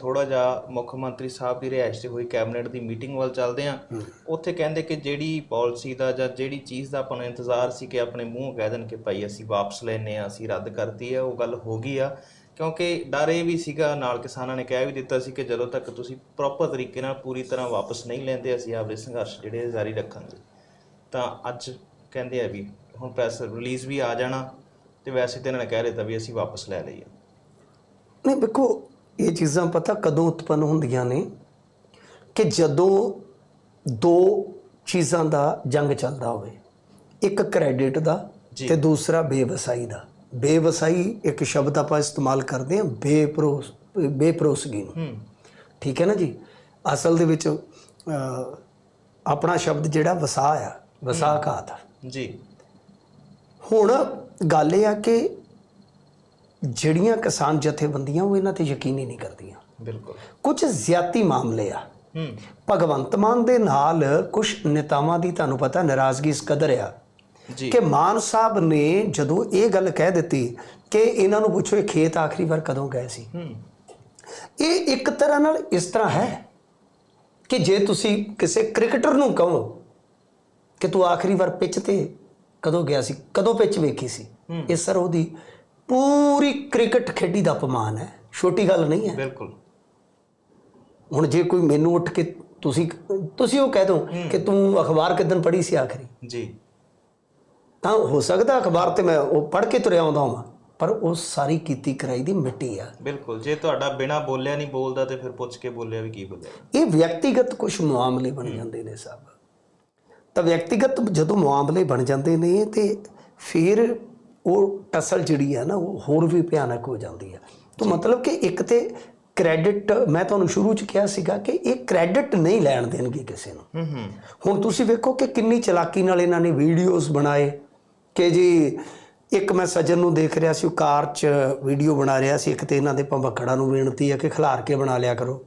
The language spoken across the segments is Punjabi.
ਥੋੜਾ ਜਿਹਾ ਮੁੱਖ ਮੰਤਰੀ ਸਾਹਿਬ ਦੀ ਰਿਹਾਇਸ਼ ਤੇ ਹੋਈ ਕੈਬਨਿਟ ਦੀ ਮੀਟਿੰਗ ਵੱਲ ਚੱਲਦੇ ਆ ਉੱਥੇ ਕਹਿੰਦੇ ਕਿ ਜਿਹੜੀ ਪਾਲਿਸੀ ਦਾ ਜਾਂ ਜਿਹੜੀ ਚੀਜ਼ ਦਾ ਆਪਾਂ ਨੂੰ ਇੰਤਜ਼ਾਰ ਸੀ ਕਿ ਆਪਣੇ ਮੂੰਹ ਕਹਿ ਦੇਣ ਕਿ ਭਾਈ ਅਸੀਂ ਵਾਪਸ ਲੈਨੇ ਆ ਅਸੀਂ ਰੱਦ ਕਰਤੀ ਹੈ ਉਹ ਗੱਲ ਹੋ ਗਈ ਆ। ਕਿਉਂਕਿ ਡਰ ਇਹ ਵੀ ਸੀਗਾ ਨਾਲ ਕਿਸਾਨਾਂ ਨੇ ਕਹਿ ਵੀ ਦਿੱਤਾ ਸੀ ਕਿ ਜਦੋਂ ਤੱਕ ਤੁਸੀਂ ਪ੍ਰੋਪਰ ਤਰੀਕੇ ਨਾਲ ਪੂਰੀ ਤਰ੍ਹਾਂ ਵਾਪਸ ਨਹੀਂ ਲੈਂਦੇ ਅਸੀਂ ਆਪਣੇ ਸੰਘਰਸ਼ ਜਿਹੜੇ ਜਾਰੀ ਰੱਖਾਂਗੇ। ਤਾਂ ਅੱਜ ਕਹਿੰਦੇ ਆ ਵੀ ਹੁਣ ਪ੍ਰੈਸ ਰਿਲੀਜ਼ ਵੀ ਆ ਜਾਣਾ ਤੇ ਵੈਸੇ ਤੇ ਇਹਨਾਂ ਨੇ ਕਹਿ ਦਿੱਤਾ ਵੀ ਅਸੀਂ ਵਾਪਸ ਲੈ ਲਈਏ। ਨਹੀਂ ਵੇਖੋ ਇਹ ਚੀਜ਼ਾਂ ਪਤਾ ਕਦੋਂ ਉਤਪੰਨ ਹੁੰਦੀਆਂ ਨੇ ਕਿ ਜਦੋਂ ਦੋ ਚੀਜ਼ਾਂ ਦਾ ਜੰਗ ਚੱਲਦਾ ਹੋਵੇ ਇੱਕ ਕ੍ਰੈਡਿਟ ਦਾ। ਤੇ ਦੂਸਰਾ ਬੇਵਸਾਈ ਦਾ। ਬੇਵਸਾਈ ਇੱਕ ਸ਼ਬਦ ਆਪਾਂ ਇਸਤੇਮਾਲ ਕਰਦੇ ਹਾਂ ਬੇਪਰੋਸ ਬੇਪਰੋਸਗੀ ਨੂੰ। ਠੀਕ ਹੈ ਨਾ ਜੀ? ਅਸਲ ਦੇ ਵਿੱਚ ਆਪਣਾ ਸ਼ਬਦ ਜਿਹੜਾ ਵਸਾ ਆ ਵਸਾ ਘਾਤ ਜੀ। ਹੁਣ ਗੱਲ ਇਹ ਆ ਕਿ ਜਿਹੜੀਆਂ ਕਿਸਾਨ ਜਥੇਬੰਦੀਆਂ ਉਹ ਇਹਨਾਂ ਤੇ ਯਕੀਨ ਹੀ ਨਹੀਂ ਕਰਦੀਆਂ। ਬਿਲਕੁਲ। ਕੁਝ ਜ਼ਿਆਤੀ ਮਾਮਲੇ ਆ। ਹੂੰ। ਭਗਵੰਤ ਮਾਨ ਦੇ ਨਾਲ ਕੁਝ ਨੇਤਾਵਾਂ ਦੀ ਤੁਹਾਨੂੰ ਪਤਾ ਨਾਰਾਜ਼ਗੀ ਇਸ ਕਦਰ ਆ ਜੀ। ਕਿ ਮਾਨ ਸਾਹਿਬ ਨੇ ਜਦੋਂ ਇਹ ਗੱਲ ਕਹਿ ਦਿੱਤੀ ਕਿ ਇਹਨਾਂ ਨੂੰ ਪੁੱਛੋ ਇਹ ਖੇਤ ਆਖਰੀ ਵਾਰ ਕਦੋਂ ਗਏ ਸੀ। ਹੂੰ। ਇਹ ਇੱਕ ਤਰ੍ਹਾਂ ਨਾਲ ਇਸ ਤਰ੍ਹਾਂ ਹੈ ਕਿ ਜੇ ਤੁਸੀਂ ਕਿਸੇ ਕ੍ਰਿਕਟਰ ਨੂੰ ਕਹੋ ਕਿ ਤੂੰ ਆਖਰੀ ਵਾਰ ਪਿੱਚ ਤੇ ਕਦੋਂ ਗਿਆ ਸੀ ਕਦੋਂ ਪਿੱਚ ਵੇਖੀ ਸੀ ਇਹ ਸਰ ਉਹਦੀ ਪੂਰੀ ਕ੍ਰਿਕਟ ਖੇਡੀ ਦਾ ਅਪਮਾਨ ਹੈ। ਛੋਟੀ ਗੱਲ ਨਹੀਂ ਹੈ। ਬਿਲਕੁਲ। ਹੁਣ ਜੇ ਕੋਈ ਮੈਨੂੰ ਉੱਠ ਕੇ ਤੁਸੀਂ ਤੁਸੀਂ ਉਹ ਕਹਿ ਦੋ ਕਿ ਤੂੰ ਅਖਬਾਰ ਕਿਦਨ ਪੜ੍ਹੀ ਸੀ ਆਖਰੀ? ਜੀ। ਤਾਂ ਹੋ ਸਕਦਾ ਅਖਬਾਰ ਤੇ ਮੈਂ ਉਹ ਪੜ੍ਹ ਕੇ ਤੁਰਿਆ ਆਉਂਦਾ ਹਾਂ ਪਰ ਉਹ ਸਾਰੀ ਕੀਤੀ ਕਰਾਈ ਦੀ ਮਿੱਟੀ ਆ। ਬਿਲਕੁਲ। ਜੇ ਤੁਹਾਡਾ ਬਿਨਾ ਬੋਲਿਆ ਨਹੀਂ ਬੋਲਦਾ ਤੇ ਫਿਰ ਪੁੱਛ ਕੇ ਬੋਲਿਆ ਵੀ ਕੀ ਬੋਲਿਆ? ਇਹ ਵਿਅਕਤੀਗਤ ਕੁਝ ਮਾਮਲੇ ਬਣ ਜਾਂਦੇ ਨੇ ਸਭ। ਤਾਂ ਵਿਅਕਤੀਗਤ ਜਦੋਂ ਮਾਮਲੇ ਬਣ ਜਾਂਦੇ ਨੇ ਤੇ ਫਿਰ ਉਹ ਟਸਲ ਜਿਹੜੀ ਹੈ ਨਾ ਉਹ ਹੋਰ ਵੀ ਭਿਆਨਕ ਹੋ ਜਾਂਦੀ ਹੈ। ਤਾਂ ਮਤਲਬ ਕਿ ਇੱਕ ਤੇ ਕ੍ਰੈਡਿਟ ਮੈਂ ਤੁਹਾਨੂੰ ਸ਼ੁਰੂ ਚ ਕਿਹਾ ਸੀਗਾ ਕਿ ਇਹ ਕ੍ਰੈਡਿਟ ਨਹੀਂ ਲੈਣ ਦੇਣਗੇ ਕਿਸੇ ਨੂੰ। ਹੁਣ ਤੁਸੀਂ ਵੇਖੋ ਕਿ ਕਿੰਨੀ ਚਲਾਕੀ ਨਾਲ ਇਹਨਾਂ ਨੇ ਵੀਡੀਓਜ਼ ਬਣਾਏ ਕਿ ਜੀ ਇੱਕ ਮੈਂ ਸੱਜਣ ਨੂੰ ਦੇਖ ਰਿਹਾ ਸੀ ਉਹ ਕਾਰ 'ਚ ਵੀਡੀਓ ਬਣਾ ਰਿਹਾ ਸੀ ਇੱਕ ਤੇ ਇਹਨਾਂ ਦੇ ਭੰਬਖੜਾ ਨੂੰ ਬੇਨਤੀ ਹੈ ਕਿ ਖਿਲਾਰ ਕੇ ਬਣਾ ਲਿਆ ਕਰੋ।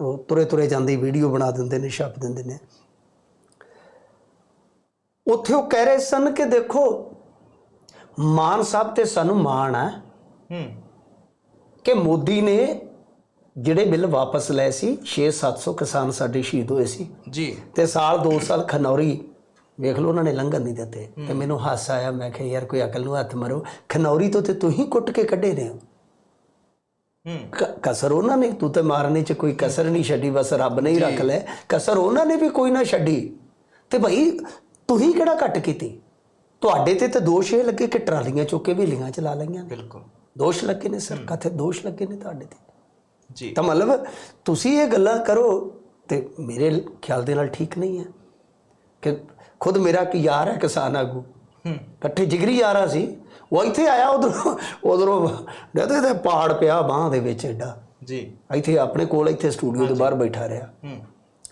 ਉਹ ਤੁਰੇ ਤੁਰੇ ਜਾਂਦੀ ਵੀਡੀਓ ਬਣਾ ਦਿੰਦੇ ਨੇ ਛਾਪ ਦਿੰਦੇ ਨੇ। ਉੱਥੇ ਉਹ ਕਹਿ ਰਹੇ ਸਨ ਕਿ ਦੇਖੋ ਮਾਨ ਸਾਹਿਬ ਤੇ ਸਾਨੂੰ ਮਾਣ ਹੈ ਹੂੰ। ਕਿ ਮੋਦੀ ਨੇ ਜਿਹੜੇ ਬਿੱਲ ਵਾਪਸ ਲਏ ਸੀ 6-700 ਕਿਸਾਨ ਸਾਡੇ ਸ਼ਹੀਦ ਹੋਏ ਸੀ। ਜੀ। ਤੇ ਸਾਲ 2 ਸਾਲ ਖਨੌਰੀ ਵੇਖ ਲਓ ਉਹਨਾਂ ਨੇ ਲੰਘਣ ਨਹੀਂ ਦਿੱਤੇ। ਤੇ ਮੈਨੂੰ ਹਾਸਾ ਆਇਆ ਮੈਂ ਕਿਹਾ ਯਾਰ ਕੋਈ ਅਕਲ ਨੂੰ ਹੱਥ ਮਾਰੋ। ਖਨੌਰੀ ਤੋਂ ਤੇ ਤੂੰ ਹੀ ਕੁੱਟ ਕੇ ਕੱਢੇ ਨੇ। ਹੋ। ਹੂੰ ਕ- ਕਸਰ ਉਹਨਾਂ ਨੇ ਤੂੰ ਤੇ ਮਾਰਨੇ 'ਚ ਕੋਈ ਕਸਰ ਨਹੀਂ ਛੱਡੀ ਬਸ ਰੱਬ ਨੇ ਹੀ ਰੱਖ ਲੈ ਕਸਰ ਉਹਨਾਂ ਨੇ ਵੀ ਕੋਈ ਨਾ ਛੱਡੀ। ਤੇ ਭਾਈ ਤੁਸੀਂ ਕਿਹੜਾ ਘੱਟ ਕੀਤੀ? ਤੁਹਾਡੇ ਤੇ ਤੇ ਦੋਸ਼ ਇਹ ਲੱਗੇ ਕਿ ਟਰਾਲੀਆਂ ਚੁੱਕ ਕੇ ਵੇਲੀਆਂ ਚਲਾ ਲਈਆਂ। ਬਿਲਕੁਲ। ਦੋਸ਼ ਲੱਗੇ ਨੇ ਸਰ ਕਥੇ ਦੋਸ਼ ਲੱਗੇ ਨੇ ਤੁਹਾਡੇ ਤੇ। ਜੀ। ਤਾਂ ਮਤਲਬ ਤੁਸੀਂ ਇਹ ਗੱਲਾਂ ਕਰੋ ਤੇ ਮੇਰੇ ਖਿਆਲ ਦੇ ਨਾਲ ਠੀਕ ਨਹੀਂ ਹੈ ਕਿ ਖੁਦ ਮੇਰਾ ਕੀ ਯਾਰ ਹੈ ਕਿਸਾਨ ਆਗੂ। ਹੂੰ। ਇਕੱਠੇ ਜਿਗਰੀ ਯਾਰਾ ਸੀ। ਉਹ ਇੱਥੇ ਆਇਆ ਉਧਰੋਂ ਉਧਰੋਂ ਕਹਿੰਦੇ ਤੇ ਪਹਾੜ ਪਿਆ ਬਾਹ ਦੇ ਵਿੱਚ ਐਡਾ ਜੀ। ਇੱਥੇ ਆਪਣੇ ਕੋਲ ਇੱਥੇ ਸਟੂਡੀਓ ਦੇ ਬਾਹਰ ਬੈਠਾ ਰਿਹਾ। ਹੂੰ।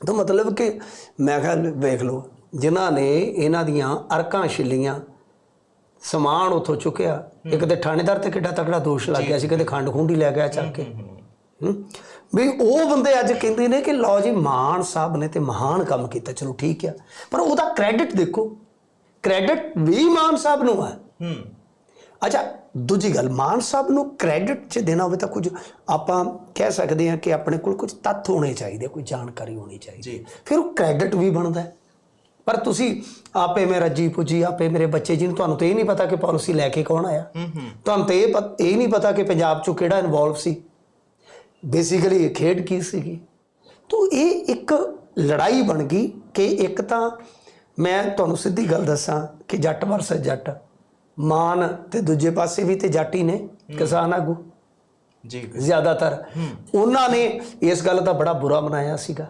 ਤਾਂ ਮਤਲਬ ਕਿ ਮੈਂ ਕਿਹਾ ਵੇਖ ਲਓ ਜਿਨ੍ਹਾਂ ਨੇ ਇਹਨਾਂ ਦੀਆਂ ਅਰਕਾਂ ਛਿੱਲੀਆਂ ਸਮਾਨ ਉਥੋਂ ਚੁੱਕਿਆ। ਇੱਕ ਤੇ ਥਾਣੇਦਾਰ ਤੇ ਕਿੱਡਾ ਤਕੜਾ ਦੋਸ਼ ਲੱਗ ਗਿਆ ਸੀ ਕਹਿੰਦੇ ਖੰਡ ਖੁੰਡੀ ਲੈ ਗਿਆ ਚੱਕ ਕੇ। ਵੀ ਉਹ ਬੰਦੇ ਅੱਜ ਕਹਿੰਦੇ ਨੇ ਕਿ ਲਓ ਜੀ ਮਾਨ ਸਾਹਿਬ ਨੇ ਤੇ ਮਹਾਨ ਕੰਮ ਕੀਤਾ ਚਲੋ ਠੀਕ ਆ। ਪਰ ਉਹਦਾ ਕ੍ਰੈਡਿਟ ਦੇਖੋ ਕ੍ਰੈਡਿਟ ਵੀ ਮਾਨ ਸਾਹਿਬ ਨੂੰ ਹੈ ਹੂੰ। ਅੱਛਾ ਦੂਜੀ ਗੱਲ ਮਾਨ ਸਾਹਿਬ ਨੂੰ ਕ੍ਰੈਡਿਟ ਚ ਦੇਣਾ ਹੋਵੇ ਤਾਂ ਕੁਝ ਆਪਾਂ ਕਹਿ ਸਕਦੇ ਹਾਂ ਕਿ ਆਪਣੇ ਕੋਲ ਕੁਝ ਤੱਥ ਹੋਣੇ ਚਾਹੀਦੇ ਕੋਈ ਜਾਣਕਾਰੀ ਹੋਣੀ ਚਾਹੀਦੀ। ਫਿਰ ਉਹ ਕ੍ਰੈਡਿਟ ਵੀ ਬਣਦਾ। ਹੈ ਪਰ ਤੁਸੀਂ ਆਪੇ ਮੈਂ ਰੱਜੀ ਪੁੱਜੀ ਆਪੇ ਮੇਰੇ ਬੱਚੇ ਜੀ ਨੂੰ ਤੁਹਾਨੂੰ ਤੇ ਇਹ ਨਹੀਂ ਪਤਾ ਕਿ ਪਾਲਿਸੀ ਲੈ ਕੇ ਕੌਣ ਆਇਆ। ਤੁਹਾਨੂੰ ਤੇ ਇਹ ਇਹ ਨਹੀਂ ਪਤਾ ਕਿ ਪੰਜਾਬ ਚੋਂ ਕਿਹੜਾ ਇਨਵੋਲਵ ਸੀ। ਬੇਸਿਕਲੀ ਇਹ ਖੇਡ ਕੀ ਸੀਗੀ? ਤੋ ਇਹ ਇੱਕ ਲੜਾਈ ਬਣ ਗਈ ਕਿ ਇੱਕ ਤਾਂ ਮੈਂ ਤੁਹਾਨੂੰ ਸਿੱਧੀ ਗੱਲ ਦੱਸਾਂ ਕਿ ਜੱਟ ਵਰਸਸ ਜੱਟ ਮਾਨ ਤੇ ਦੂਜੇ ਪਾਸੇ ਵੀ ਤੇ ਜੱਟ ਹੀ ਨੇ ਕਿਸਾਨ ਆਗੂ। ਜੀ। ਜ਼ਿਆਦਾਤਰ। ਉਹਨਾਂ ਨੇ ਇਸ ਗੱਲ ਦਾ ਬੜਾ ਬੁਰਾ ਮਨਾਇਆ ਸੀਗਾ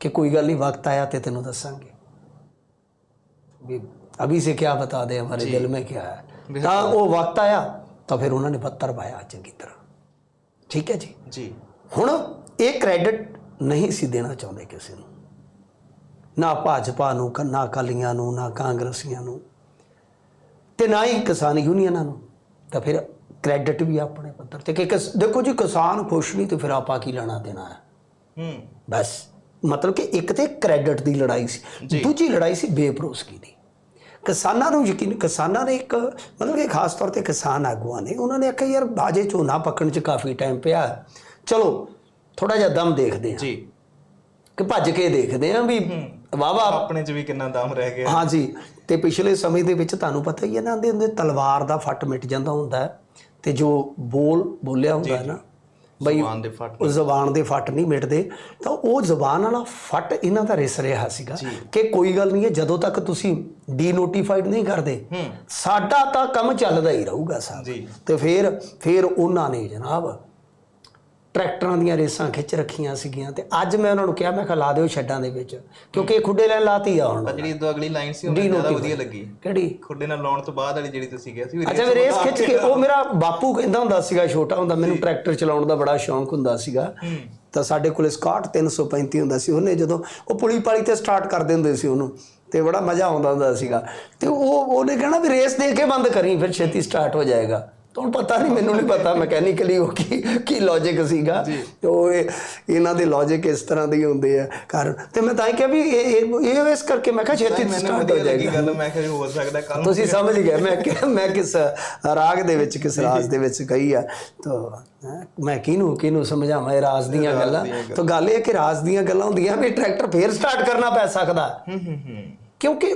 ਕਿ ਕੋਈ ਗੱਲ ਨਹੀਂ ਵਕਤ ਆਇਆ ਤੇ ਤੈਨੂੰ ਦੱਸਾਂਗੇ। ਵੀ ਅਭੀ ਸੇ ਕੀ ਬਤਾ ਦੇ ਹਮਾਰੇ ਦਿਲ में क्या है ਤਾਂ ਉਹ ਵਕਤ ਆਇਆ ਤਾਂ ਫਿਰ ਉਹਨਾਂ ਨੇ ਪੱਤਰ ਪਾਇਆ ਚੰਗੀ ਤਰ੍ਹਾਂ ਠੀਕ ਹੈ ਜੀ ਜੀ ਹੁਣ ਇਹ ਕ੍ਰੈਡਿਟ ਨਹੀਂ ਸੀ ਦੇਣਾ ਚਾਹੁੰਦੇ ਕਿਸੇ ਨੂੰ ਨਾ ਭਾਜਪਾ ਨੂੰ ਕ- ਨਾ ਅਕਾਲੀਆਂ ਨੂੰ ਨਾ ਕਾਂਗਰਸੀਆਂ ਨੂੰ ਤੇ ਨਾ ਹੀ ਕਿਸਾਨ ਯੂਨੀਅਨਾਂ ਨੂੰ ਤਾਂ ਫਿਰ ਕ੍ਰੈਡਿਟ ਵੀ ਆਪਣੇ ਪੱਧਰ ਤੇ ਕਿ ਕਿਸ- ਦੇਖੋ ਜੀ ਕਿਸਾਨ ਖੁਸ਼ ਨਹੀਂ ਤੇ ਫਿਰ ਆਪਾਂ ਕੀ ਲੈਣਾ ਦੇਣਾ ਹੈ ਹੂੰ ਬਸ ਮਤਲਬ ਕਿ ਇੱਕ ਤੇ ਕ੍ਰੈਡਿਟ ਦੀ ਲੜਾਈ ਸੀ ਦੂਜੀ ਲੜਾਈ ਸੀ ਬੇਭਰੋਸਗੀ ਦੀ ਕਿਸਾਨਾਂ ਨੂੰ ਯਕੀਨ ਕਿਸਾਨਾਂ ਨੇ ਇੱਕ ਮਤਲਬ ਕਿ ਖਾਸ ਤੌਰ ਤੇ ਕਿਸਾਨ ਆਗੂਆਂ ਨੇ ਉਹਨਾਂ ਨੇ ਆਖਿਆ ਯਾਰ ਬਾਜੇ ਝੋਨਾ ਪੱਕਣ 'ਚ ਕਾਫੀ ਟਾਈਮ ਪਿਆ। ਹੈ। ਚਲੋ ਥੋੜਾ ਜਿਹਾ ਦਮ ਦੇਖਦੇ ਆ ਜੀ। ਕਿ ਭੱਜ ਕੇ ਦੇਖਦੇ ਆ ਵੀ ਵਾਵਾ ਆਪਣੇ 'ਚ ਵੀ ਕਿੰਨਾ ਦਮ ਰਹਿ ਗਿਆ। ਹਾਂ ਜੀ। ਤੇ ਪਿਛਲੇ ਸਮੇਂ ਦੇ ਵਿੱਚ ਤੁਹਾਨੂੰ ਪਤਾ ਹੀ ਹੈ ਨਾ ਦੇ ਹੁੰਦੇ ਤਲਵਾਰ ਦਾ ਫੱਟ ਮਿਟ ਜਾਂਦਾ ਹੁੰਦਾ ਹੈ। ਤੇ ਜੋ ਬੋਲ ਬੋਲਿਆ ਹੁੰਦਾ ਹੈ ਨਾ ਬਈ ਜ਼ੁਬਾਨ ਦੇ ਫਟ ਜ਼ਬਾਨ ਦੇ ਫੱਟ ਨਹੀਂ ਮਿਟਦੇ। ਤਾਂ ਉਹ ਜ਼ਬਾਨ ਵਾਲਾ ਫੱਟ ਇਹਨਾਂ ਦਾ ਰਿਸ ਰਿਹਾ ਸੀਗਾ ਕਿ ਕੋਈ ਗੱਲ ਨਹੀਂ ਹੈ ਜਦੋਂ ਤੱਕ ਤੁਸੀਂ ਡੀਨੋਟੀਫਾਈਡ ਨਹੀਂ ਕਰਦੇ ਸਾਡਾ ਤਾਂ ਕੰਮ ਚੱਲਦਾ ਹੀ ਰਹੂਗਾ ਸਾਹਿਬ ਤੇ ਫਿਰ ਫਿਰ ਉਹਨਾਂ ਨੇ ਜਨਾਬ ਟਰੈਕਟਰਾਂ ਦੀਆਂ ਰੇਸਾਂ ਖਿੱਚ ਰੱਖੀਆਂ ਸੀਗੀਆਂ ਤੇ ਅੱਜ ਮੈਂ ਉਹਨਾਂ ਨੂੰ ਕਿਹਾ ਮੈਂ ਕਿਹਾ ਲਾ ਦਿਓ ਛੱਡਾਂ ਦੇ ਵਿੱਚ ਕਿਉਂਕਿ ਇਹ ਖੁੱਡੇ ਲੈਣ ਲਾਤੀ ਆ ਹੁਣ। ਜਿਹੜੀ ਇਦੋਂ ਅਗਲੀ ਲਾਈਨ ਸੀ ਉਹ ਜ਼ਿਆਦਾ ਵਧੀਆ ਲੱਗੀ। ਕਿਹੜੀ? ਖੁੱਡੇ ਨਾਲ ਲਾਉਣ ਤੋਂ ਬਾਅਦ ਵਾਲੀ ਜਿਹੜੀ ਤੁਸੀਂ ਕਿਹਾ ਸੀ ਅੱਛਾ ਵੀ ਰੇਸ ਖਿੱਚ ਕੇ ਉਹ ਮੇਰਾ ਬਾਪੂ ਕਹਿੰਦਾ ਹੁੰਦਾ ਸੀਗਾ ਛੋਟਾ ਹੁੰਦਾ ਮੈਨੂੰ ਟਰੈਕਟਰ ਚਲਾਉਣ ਦਾ ਬੜਾ ਸ਼ੌਂਕ ਹੁੰਦਾ ਸੀਗਾ। ਤਾਂ ਸਾਡੇ ਕੋਲ ਸਕਾਟ 335 ਹੁੰਦਾ ਸੀ ਉਹਨੇ ਜਦੋਂ ਉਹ ਪੁਲੀ ਪਾਲੀ ਤੇ ਸਟਾਰਟ ਕਰ ਦਿੰਦੇ ਸੀ ਉਹਨੂੰ ਤੇ ਬੜਾ ਮਜ਼ਾ ਆਉਂਦਾ ਹੁੰਦਾ ਸੀਗਾ। ਤੇ ਉਹ ਉਹਨੇ ਕਹਿਣਾ ਵੀ ਰੇਸ ਦੇ ਕੇ ਬੰਦ ਕਰੀ ਫਿਰ ਛੇਤੀ ਸਟਾਰਟ ਹੋ ਜਾਏਗਾ। ਤੁਹਾਨੂੰ ਪਤਾ ਨਹੀਂ ਮੈਨੂੰ ਨਹੀਂ ਪਤਾ ਮੈਕੈਨੀਕਲੀ ਉਹ ਕੀ ਕੀ ਲੌਜੀਕ ਸੀਗਾ। ਤੇ ਉਹ ਇਹ- ਇਹਨਾਂ ਦੇ ਲੌਜੀਕ ਇਸ ਤਰ੍ਹਾਂ ਦੇ ਹੁੰਦੇ ਆ ਕਾਰਨ ਤੇ ਮੈਂ ਤਾਂ ਹੀ ਕਿਹਾ ਵੀ ਇਹ ਇਹ- ਇਸ ਕਰਕੇ ਮੈਂ ਕਿਹਾ ਛੇਤੀ ਸਟਾਰਟ ਹੋ ਜਾਏਗਾ। ਗੱਲ ਮੈਂ ਕਿਹਾ ਹੋ ਸਕਦਾ ਕੱਲ ਤੁਸੀਂ ਸਮਝ ਗਏ ਮੈਂ ਕਿ ਮੈਂ ਕਿਸ ਰਾਗ ਦੇ ਵਿੱਚ ਕਿਸ ਰਾਜ ਦੇ ਵਿੱਚ ਗਈ ਆ। ਤਾਂ ਮੈਂ ਕਿਹਨੂੰ ਕਿਹਨੂੰ ਸਮਝਾਵਾਂ ਇਹ ਰਾਜ ਦੀਆਂ ਗੱਲਾਂ? ਤਾਂ ਗੱਲ ਇਹ ਕਿ ਰਾਜ ਦੀਆਂ ਗੱਲਾਂ ਹੁੰਦੀਆਂ ਵੀ ਟਰੈਕਟਰ ਫੇਰ ਸਟਾਰਟ ਕਰਨਾ ਪੈ ਸਕਦਾ। ਹੂੰ ਹੂੰ ਹੂੰ। ਕਿਉਂਕਿ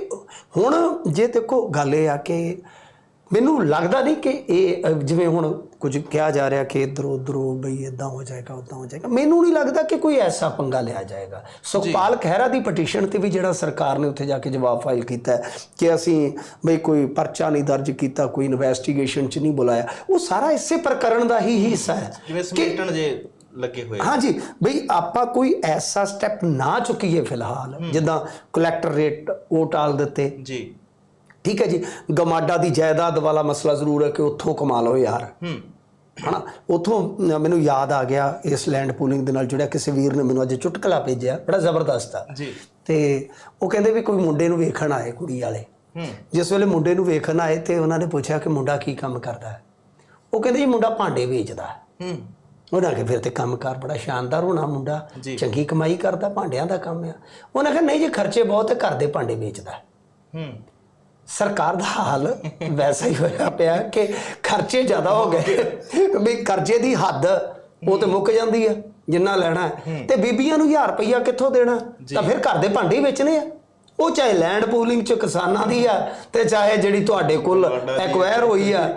ਹੁਣ ਜੇ ਦੇਖੋ ਗੱਲ ਇਹ ਆ ਕਿ ਮੈਨੂੰ ਲੱਗਦਾ ਨਹੀਂ ਕਿ ਇਹ ਜਿਵੇਂ ਹੁਣ ਕੁਝ ਕਿਹਾ ਜਾ ਰਿਹਾ ਕਿ ਇਧਰੋਂ ਉਧਰੋਂ ਬਈ ਇਦਾਂ ਹੋ ਜਾਏਗਾ ਉਦਾਂ ਹੋ ਜਾਏਗਾ ਮੈਨੂੰ ਨਹੀਂ ਲੱਗਦਾ ਕਿ ਕੋਈ ਐਸਾ ਪੰਗਾ ਲਿਆ ਜਾਏਗਾ। ਸੁਖਪਾਲ ਖਹਿਰਾ ਦੀ ਪਟੀਸ਼ਨ ਤੇ ਵੀ ਜਿਹੜਾ ਸਰਕਾਰ ਨੇ ਉੱਥੇ ਜਾ ਕੇ ਜਵਾਬ ਫਾਈਲ ਕੀਤਾ ਕਿ ਅਸੀਂ ਬਈ ਕੋਈ ਪਰਚਾ ਨਹੀਂ ਦਰਜ ਕੀਤਾ ਕੋਈ ਇਨਵੈਸਟੀਗੇਸ਼ਨ ਚ ਨਹੀਂ ਬੁਲਾਇਆ ਉਹ ਸਾਰਾ ਇਸੇ ਪ੍ਰਕਰਣ ਦਾ ਹੀ ਹਿੱਸਾ ਹੈ ਜਿਵੇਂ ਸਮੇਟਣ ਜੇ ਲੱਗੇ ਹੋਏ ਹਾਂਜੀ ਬਈ ਆਪਾਂ ਕੋਈ ਐਸਾ ਸਟੈਪ ਨਾ ਚੁੱਕੀਏ ਫਿਲਹਾਲ ਜਿੱਦਾਂ ਕਲੈਕਟਰ ਰੇਟ ਉਹ ਟਾਲ ਦਿੱਤੇ। ਜੀ। ਠੀਕ ਹੈ ਜੀ? ਗਮਾਡਾ ਦੀ ਜਾਇਦਾਦ ਵਾਲਾ ਮਸਲਾ ਜ਼ਰੂਰ ਹੈ ਕਿ ਉੱਥੋਂ ਕਮਾ ਲਓ ਯਾਰ। ਹੂੰ। ਹਨਾ? ਉੱਥੋਂ ਮੈਨੂੰ ਯਾਦ ਆ ਗਿਆ ਇਸ ਲੈਂਡ ਪੂਲਿੰਗ ਦੇ ਨਾਲ ਜੁੜਿਆ। ਕਿਸੇ ਵੀਰ ਨੇ ਮੈਨੂੰ ਅੱਜ ਚੁਟਕਲਾ ਭੇਜਿਆ। ਬੜਾ ਜ਼ਬਰਦਸਤ ਆ। ਜੀ। ਤੇ ਉਹ ਕਹਿੰਦੇ ਵੀ ਕੋਈ ਮੁੰਡੇ ਨੂੰ ਵੇਖਣ ਆਏ ਕੁੜੀ ਵਾਲੇ। ਜਿਸ ਵੇਲੇ ਮੁੰਡੇ ਨੂੰ ਵੇਖਣ ਆਏ ਤੇ ਉਹਨਾਂ ਨੇ ਪੁੱਛਿਆ ਕਿ ਮੁੰਡਾ ਕੀ ਕੰਮ ਕਰਦਾ ਹੈ? ਉਹ ਕਹਿੰਦੇ ਜੀ ਮੁੰਡਾ ਭਾਂਡੇ ਵੇਚਦਾ ਹੈ। ਉਹਨਾਂ ਕਿ ਫਿਰ ਤੇ ਕੰਮਕਾਰ ਬੜਾ ਸ਼ਾਨਦਾਰ ਹੋਣਾ ਮੁੰਡਾ। ਚੰਗੀ ਕਮਾਈ ਕਰਦਾ ਭਾਂਡਿਆਂ ਦਾ ਕੰਮ ਆ। ਉਹਨਾਂ ਕਹਿੰਦਾ ਨਹੀਂ ਜੀ ਖਰਚੇ ਬਹੁਤ ਹੈ ਘਰ ਦੇ ਭਾਂਡੇ ਵੇਚਦਾ ਹੈ। ਸਰਕਾਰ ਦਾ ਹਾਲ ਵੈਸਾ ਹੀ ਹੋਇਆ ਪਿਆ ਕਿ ਖਰਚੇ ਜ਼ਿਆਦਾ ਹੋ ਗਏ। ਵੀ ਕਰਜ਼ੇ ਦੀ ਹੱਦ ਉਹ ਤੇ ਮੁੱਕ ਜਾਂਦੀ ਹੈ ਜਿੰਨਾ ਲੈਣਾ ਤੇ ਬੀਬੀਆਂ ਨੂੰ 1000 ਰੁਪਈਆ ਕਿੱਥੋਂ ਦੇਣਾ? ਤਾਂ ਫਿਰ ਘਰ ਦੇ ਭਾਂਡੇ ਹੀ ਵੇਚਣੇ ਆ। ਉਹ ਚਾਹੇ ਲੈਂਡ ਪੂਲਿੰਗ ਚ ਕਿਸਾਨਾਂ ਦੀ ਆ ਤੇ ਚਾਹੇ ਜਿਹੜੀ ਤੁਹਾਡੇ ਕੋਲ ਐਕਵਾਇਰ ਹੋਈ ਆ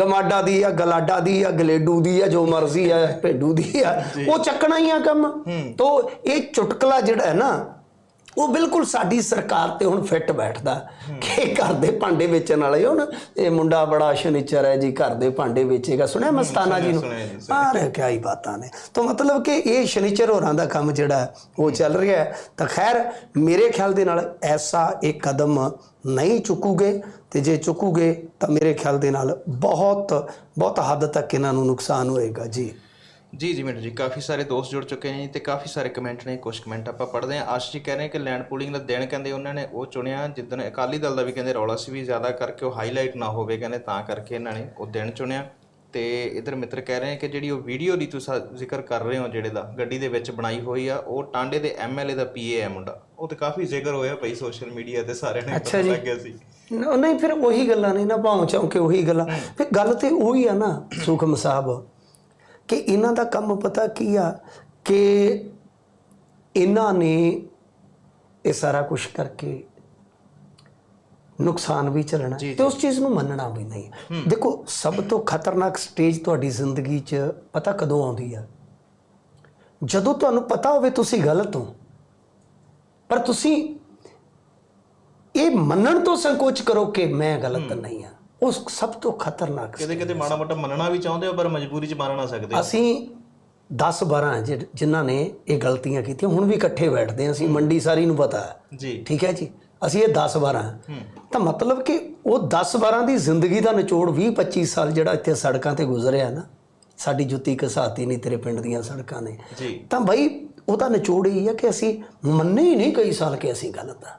ਗਮਾਡਾ ਦੀ ਆ ਗਲਾਡਾ ਦੀ ਆ ਗਲੇਡੂ ਦੀ ਆ ਜੋ ਮਰਜ਼ੀ ਆ ਭੇਡੂ ਦੀ ਆ ਉਹ ਚੱਕਣਾ ਹੀ ਆ ਕੰਮ। ਤੋ ਇਹ ਚੁਟਕਲਾ ਜਿਹੜਾ ਹੈ ਨਾ ਉਹ ਬਿਲਕੁਲ ਸਾਡੀ ਸਰਕਾਰ ਤੇ ਹੁਣ ਫਿੱਟ ਬੈਠਦਾ। ਕਿ ਘਰ ਦੇ ਭਾਂਡੇ ਵੇਚਣ ਵਾਲੇ ਹੁਣ ਇਹ ਮੁੰਡਾ ਬੜਾ ਸ਼ਨੀਚਰ ਹੈ ਜੀ ਘਰ ਦੇ ਭਾਂਡੇ ਵੇਚੇਗਾ। ਸੁਣਿਆ ਮਸਤਾਨਾ ਜੀ ਨੂੰ? ਸੁਣਿਆ ਜੀ, ਅਰੇ ਕਿਆ ਹੀ ਬਾਤਾਂ ਨੇ। ਤਾਂ ਮਤਲਬ ਕਿ ਇਹ ਸ਼ਨੀਚਰ ਹੋਰਾਂ ਦਾ ਕੰਮ ਜਿਹੜਾ ਉਹ ਚੱਲ ਰਿਹਾ ਹੈ। ਤਾਂ ਖੈਰ ਮੇਰੇ ਖਿਆਲ ਦੇ ਨਾਲ ਐਸਾ ਇੱਕ ਕਦਮ ਨਹੀਂ ਚੁੱਕੂਗੇ। ਤੇ ਜੇ ਚੁੱਕੂਗੇ ਤਾਂ ਮੇਰੇ ਖਿਆਲ ਦੇ ਨਾਲ ਬਹੁਤ ਬਹੁਤ ਹੱਦ ਤੱਕ ਇਹਨਾਂ ਨੂੰ ਨੁਕਸਾਨ ਹੋਏਗਾ। ਜੀ। ਜੀ ਜੀ ਮਿੰਟੂ ਜੀ ਕਾਫੀ ਸਾਰੇ ਦੋਸਤ ਜੁੜ ਚੁੱਕੇ ਨੇ ਤੇ ਕਾਫੀ ਸਾਰੇ ਕਮੈਂਟ ਨੇ ਕੁਝ ਕਮੈਂਟ ਆਪਾਂ ਪੜ੍ਹਦੇ ਹਾਂ। ਆਸ਼ ਜੀ ਕਹਿ ਰਹੇ ਕਿ ਲੈਂਡ ਪੂਲਿੰਗ ਦਾ ਦਿਨ ਕਹਿੰਦੇ ਉਹਨਾਂ ਨੇ ਉਹ ਚੁਣਿਆ ਜਿੱਦਣ ਅਕਾਲੀ ਦਲ ਦਾ ਵੀ ਕਹਿੰਦੇ ਰੌਲਾ ਸੀ ਵੀ ਜ਼ਿਆਦਾ ਕਰਕੇ ਉਹ ਹਾਈਲਾਈਟ ਨਾ ਹੋਵੇ ਕਹਿੰਦੇ ਤਾਂ ਕਰਕੇ ਇਹਨਾਂ ਨੇ ਉਹ ਦਿਨ ਚੁਣਿਆ। ਤੇ ਇਧਰ ਮਿੱਤਰ ਕਹਿ ਰਹੇ ਕਿ ਜਿਹੜੀ ਉਹ ਵੀਡੀਓ ਦੀ ਤੁਸੀਂ ਜ਼ਿਕਰ ਕਰ ਰਹੇ ਹੋ ਜਿਹੜੇ ਦਾ ਗੱਡੀ ਦੇ ਵਿੱਚ ਬਣਾਈ ਹੋਈ ਆ ਉਹ ਟਾਂਡੇ ਦੇ ਐਮਐਲਏ ਦਾ ਪੀਏ ਹੈ ਮੁੰਡਾ। ਉਹ ਤੇ ਕਾਫੀ ਜ਼ਿਕਰ ਹੋਇਆ ਪਈ ਸੋਸ਼ਲ ਮੀਡੀਆ ਤੇ ਸਾਰਿਆਂ ਨੇ ਪਤਾ ਲੱਗ ਗਿਆ ਸੀ। ਨ- ਨਹੀਂ ਫਿਰ ਉਹੀ ਗੱਲਾਂ ਨਹੀਂ ਨਾ ਭਾਉ ਚੌਂਕੇ ਉਹੀ ਗੱਲਾਂ। ਫਿਰ ਗੱਲ ਤੇ ਉਹੀ ਆ ਨਾ ਸੁਖਮ ਸਾਹਿਬ। ਕਿ ਇਹਨਾਂ ਦਾ ਕੰਮ ਪਤਾ ਕੀ ਆ ਕਿ ਇਹਨਾਂ ਨੇ ਇਹ ਸਾਰਾ ਕੁਝ ਕਰਕੇ ਨੁਕਸਾਨ ਵੀ ਚੱਲਣਾ ਜੀ, ਤੇ ਉਸ ਚੀਜ਼ ਨੂੰ ਮੰਨਣਾ ਵੀ ਨਹੀਂ। ਦੇਖੋ ਸਭ ਤੋਂ ਖਤਰਨਾਕ ਸਟੇਜ ਤੁਹਾਡੀ ਜ਼ਿੰਦਗੀ 'ਚ ਪਤਾ ਕਦੋਂ ਆਉਂਦੀ ਆ? ਜਦੋਂ ਤੁਹਾਨੂੰ ਪਤਾ ਹੋਵੇ ਤੁਸੀਂ ਗਲਤ ਹੋ ਪਰ ਤੁਸੀਂ ਇਹ ਮੰਨਣ ਤੋਂ ਸੰਕੋਚ ਕਰੋ ਕਿ ਮੈਂ ਗਲਤ ਨਹੀਂ ਆ। ਉਹ ਸਭ ਤੋਂ ਖਤਰਨਾਕ ਕਿਤੇ ਕਿਤੇ ਮਾੜਾ ਮੋਟਾ ਮੰਨਣਾ ਵੀ ਚਾਹੁੰਦੇ ਹੋ ਪਰ ਮਜਬੂਰੀ 'ਚ ਮੰਨ ਨਾ ਸਕਦੇ। ਅਸੀਂ 10 12 ਜਿ- ਜਿਨ੍ਹਾਂ ਨੇ ਇਹ ਗਲਤੀਆਂ ਕੀਤੀਆਂ ਹੁਣ ਵੀ ਇਕੱਠੇ ਬੈਠਦੇ ਹਾਂ ਅਸੀਂ ਮੰਡੀ ਸਾਰੀ ਨੂੰ ਪਤਾ ਹੈ। ਜੀ। ਠੀਕ ਹੈ ਜੀ? ਅਸੀਂ ਇਹ 10 12 ਤਾਂ ਮਤਲਬ ਕਿ ਉਹ 10 12 ਦੀ ਜ਼ਿੰਦਗੀ ਦਾ ਨਿਚੋੜ 20 25 ਸਾਲ ਜਿਹੜਾ ਇੱਥੇ ਸੜਕਾਂ ਤੇ ਗੁਜ਼ਰਿਆ ਨਾ ਸਾਡੀ ਜੁੱਤੀ ਘਸਾਤੀ ਨਹੀਂ ਤੇਰੇ ਪਿੰਡ ਦੀਆਂ ਸੜਕਾਂ ਨੇ। ਜੀ। ਤਾਂ ਬਈ ਉਹਦਾ ਨਿਚੋੜ ਇਹ ਹੈ ਕਿ ਅਸੀਂ ਮੰਨੇ ਹੀ ਨਹੀਂ ਕਈ ਸਾਲ ਕਿ ਅਸੀਂ ਗਲਤ ਆ।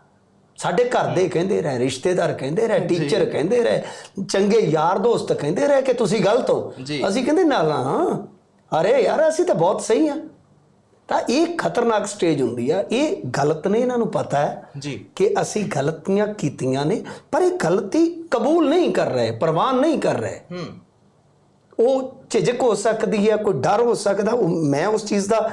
ਸਾਡੇ ਘਰ ਦੇ ਕਹਿੰਦੇ ਰਹੇ ਰਿਸ਼ਤੇਦਾਰ ਕਹਿੰਦੇ ਰਹੇ ਟੀਚਰ ਕਹਿੰਦੇ ਰਹੇ ਚੰਗੇ ਯਾਰ ਦੋਸਤ ਕਹਿੰਦੇ ਰਹੇ ਕਿ ਤੁਸੀਂ ਗਲਤ ਹੋ। ਅਸੀਂ ਕਹਿੰਦੇ ਨਾ ਨਾ। ਅਰੇ ਯਾਰ ਅਸੀਂ ਤਾਂ ਬਹੁਤ ਸਹੀ ਆ ਤਾਂ ਇਹ ਖਤਰਨਾਕ ਸਟੇਜ ਹੁੰਦੀ ਆ। ਇਹ ਗਲਤ ਨੇ ਇਹਨਾਂ ਨੂੰ ਪਤਾ ਹੈ ਜੀ। ਕਿ ਅਸੀਂ ਗਲਤੀਆਂ ਕੀਤੀਆਂ ਨੇ ਪਰ ਇਹ ਗਲਤੀ ਕਬੂਲ ਨਹੀਂ ਕਰ ਰਹੇ ਪ੍ਰਵਾਨ ਨਹੀਂ ਕਰ ਰਹੇ। ਹੂੰ। ਉਹ ਝਿਜਕ ਹੋ ਸਕਦੀ ਹੈ ਕੋਈ ਡਰ ਹੋ ਸਕਦਾ ਮੈਂ ਉਸ ਚੀਜ਼ ਦਾ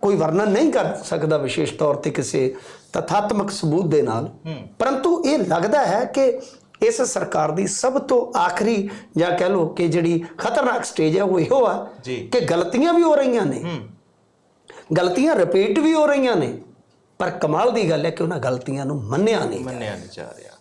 ਕੋਈ ਵਰਣਨ ਨਹੀਂ ਕਰ ਸਕਦਾ ਵਿਸ਼ੇਸ਼ ਤੌਰ ਤੇ ਕਿਸੇ ਤਥਾਤਮਕ ਸਬੂਤ ਦੇ ਨਾਲ। ਪਰੰਤੂ ਇਹ ਲੱਗਦਾ ਹੈ ਕਿ ਇਸ ਸਰਕਾਰ ਦੀ ਸਭ ਤੋਂ ਆਖਰੀ ਜਾਂ ਕਹਿ ਲਓ ਕਿ ਜਿਹੜੀ ਖਤਰਨਾਕ ਸਟੇਜ ਹੈ ਉਹ ਇਹੋ ਆ। ਕਿ ਗਲਤੀਆਂ ਵੀ ਹੋ ਰਹੀਆਂ ਨੇ। ਗਲਤੀਆਂ ਰਿਪੀਟ ਵੀ ਹੋ ਰਹੀਆਂ ਨੇ। ਪਰ ਕਮਾਲ ਦੀ ਗੱਲ ਹੈ ਕਿ ਉਹਨਾਂ ਗਲਤੀਆਂ ਨੂੰ ਮੰਨਿਆ ਨਹੀਂ ਮੰਨਿਆ ਨਹੀਂ ਜਾ ਰਿਹਾ।